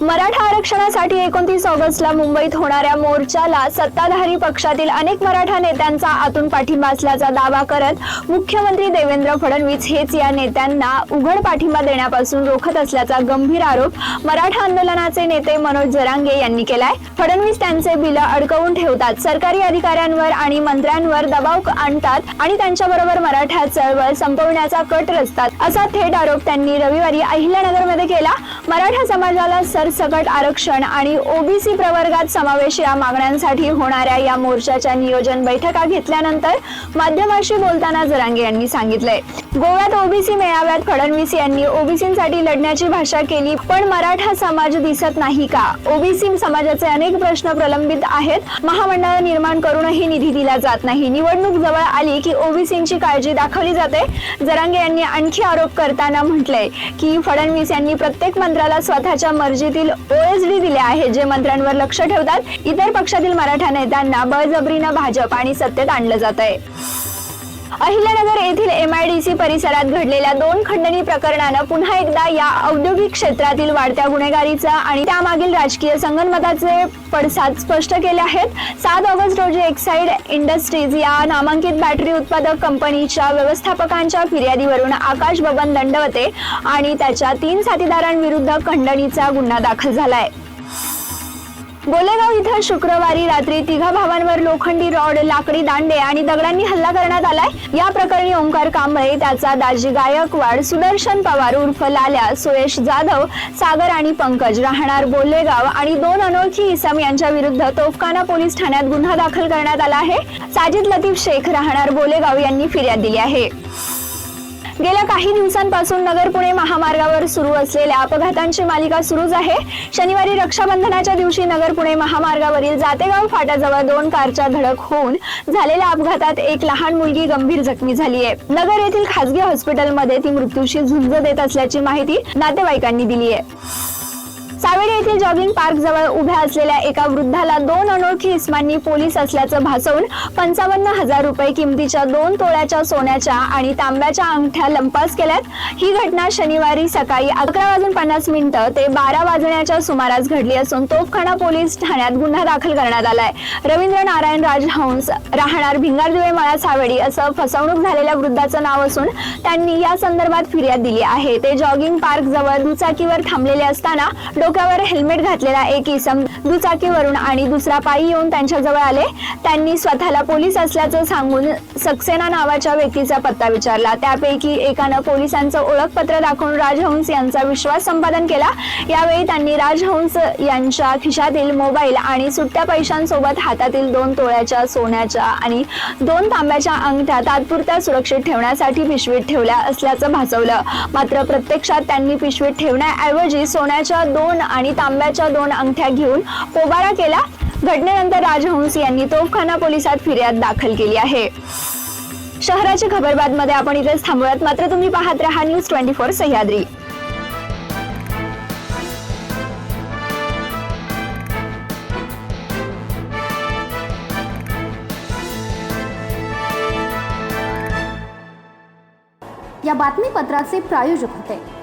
मराठा आरक्षणासाठी एकोणतीस ऑगस्टला मुंबईत होणाऱ्या मोर्चाला सत्ताधारी पक्षातील अनेक मराठा नेत्यांचा आतून पाठिंबा असल्याचा दावा करत मुख्यमंत्री देवेंद्र फडणवीस हेच या नेत्यांना उघड पाठिंबा देण्यापासून रोखत असल्याचा गंभीर आरोप मराठा आंदोलनाचे नेते मनोज जरांगे यांनी केलाय. फडणवीस त्यांचे बिलं अडकवून ठेवतात. सरकारी अधिकाऱ्यांवर आणि मंत्र्यांवर दबाव आणतात आणि त्यांच्याबरोबर मराठा चळवळ संपवण्याचा कट रचतात. असा थेट आरोप त्यांनी रविवारी अहिल्यानगरमध्ये केला. मराठा समाजाला सकट आरक्षण आणि ओबीसी प्रवर्गात समावेश या मागण्यांसाठी होणाऱ्या या मोर्चाच्या नियोजन बैठका घेतल्यानंतर माध्यमाशी बोलताना जरांगे यांनी सांगितलंय गोव्यात ओबीसी मेळाव्यात फडणवीस यांनी ओबीसीसाठी लढण्याची भाषा केली पण मराठा समाज दिसत नाही का? ओबीसी समाजाचे अनेक प्रश्न प्रलंबित आहेत. महामंडळ निर्माण करूनही निधी दिला जात नाही. निवडणूक जवळ आली की ओबीसींची काळजी दाखवली जाते. जरांगे यांनी आणखी आरोप करताना म्हटलंय की फडणवीस यांनी प्रत्येक मंत्र्याला स्वतःच्या मर्जीतील ओएसडी दिले आहेत जे मंत्र्यांवर लक्ष ठेवतात. इतर पक्षातील मराठा नेत्यांना बळजबरीनं भाजप आणि सत्तेत आणलं जात आहे अहिल्यानगर येथील एम आय डी सी परिसरात घडलेल्या दोन खंडणी प्रकरणानं पुन्हा एकदा या औद्योगिक क्षेत्रातील वाढत्या गुन्हेगारीचा आणि त्यामागील राजकीय संगनमताचे पडसाद स्पष्ट केले आहेत. सात ऑगस्ट रोजी एक्साईड इंडस्ट्रीज या नामांकित बॅटरी उत्पादक कंपनीच्या व्यवस्थापकांच्या फिर्यादीवरून आकाश बबन दंडवते आणि त्याच्या तीन साथीदारांविरुद्ध खंडणीचा गुन्हा दाखल झालाय. गोलेगाव इथं शुक्रवारी रात्री तिघा भावांवर लोखंडी रॉड लाकडी दांडे आणि दगडांनी हल्ला करण्यात आलाय. या प्रकरणी ओंकार कांबळे त्याचा दाजी गायकवाड सुदर्शन पवार उर्फ लाल्या सुरेश जाधव सागर आणि पंकज राहणार बोलेगाव आणि दोन अनोळखी इसम यांच्या विरुद्ध तोफखाना पोलीस ठाण्यात गुन्हा दाखल करण्यात आला आहे. साजिद लतीफ शेख राहणार बोलेगाव यांनी फिर्याद दिली आहे. गेल्या काही दिवसांपासून नगर पुणे महामार्गावर सुरू असलेल्या अपघातांची मालिका सुरूच आहे. शनिवारी रक्षाबंधनाच्या दिवशी नगर पुणे महामार्गावरील जातेगाव फाट्याजवळ दोन कारच्या धडक होऊन झालेल्या अपघातात एक लहान मुलगी गंभीर जखमी झाली आहे. नगर येथील खासगी हॉस्पिटलमध्ये ती मृत्यूशी झुंज देत असल्याची माहिती नातेवाईकांनी दिली आहे. सावेडी येथील जॉगिंग पार्क जवळ उभ्या असलेल्या एका वृद्धाला दोन अनोळखी इस्मांनी पोलीस असल्याचं भासवून पंचावन्न हजार रुपये किमतीच्या दोन तोळ्याच्या सोन्याच्या आणि तांब्याच्या अंगठ्या लंपास केल्यात. ही घटना शनिवारी सकाळी अकरा वाजून पन्नास मिनिटं ते बारा वाजण्याच्या सुमारास घडली असून तोफखाना पोलीस ठाण्यात गुन्हा दाखल करण्यात आलाय. रवींद्र नारायण राजहंस राहणार भिंगारदिवे मळा सावेडी असं फसवणूक झालेल्या वृद्धाचं नाव असून त्यांनी या संदर्भात फिर्याद दिली आहे. ते जॉगिंग पार्क जवळ दुचाकीवर थांबलेले असताना डोक्यावर हेल्मेट घातलेला एक इसम दुचाकीवरून आणि दुसरा पायी येऊन त्यांच्याजवळ आले. त्यांनी स्वतःला पोलीस असल्याचं सांगून सक्सेना नावाच्या व्यक्तीचा पत्ता विचारला. त्यापैकी एकानं पोलिसांचं ओळखपत्र दाखवून राजहंस यांचा विश्वास संपादन केला. यावेळी त्यांनी राजहंस यांच्या खिशातील मोबाईल आणि सुट्ट्या पैशांसोबत हातातील दोन तोळ्याच्या सोन्याच्या आणि दोन तांब्याच्या अंगठ्या तात्पुरत्या सुरक्षित ठेवण्यासाठी पिशवीत ठेवल्या असल्याचं भासवलं. मात्र प्रत्यक्षात त्यांनी पिशवीत ठेवण्याऐवजी सोन्याच्या दोन आणि तांब्याच्या दोन अंगठ्या घेऊन पोबारा केला. घटनेनंतर राजहंस यांनी तोफखाना पोलिसात फिर्याद दाखल केली आहे. शहराची खबरबादमध्ये आपण इथेच थांबूयात. मात्र तुम्ही पाहत रहा न्यूज ट्वेंटी फोर सह्याद्री. या बातमीपत्राचे प्रायोजक होते.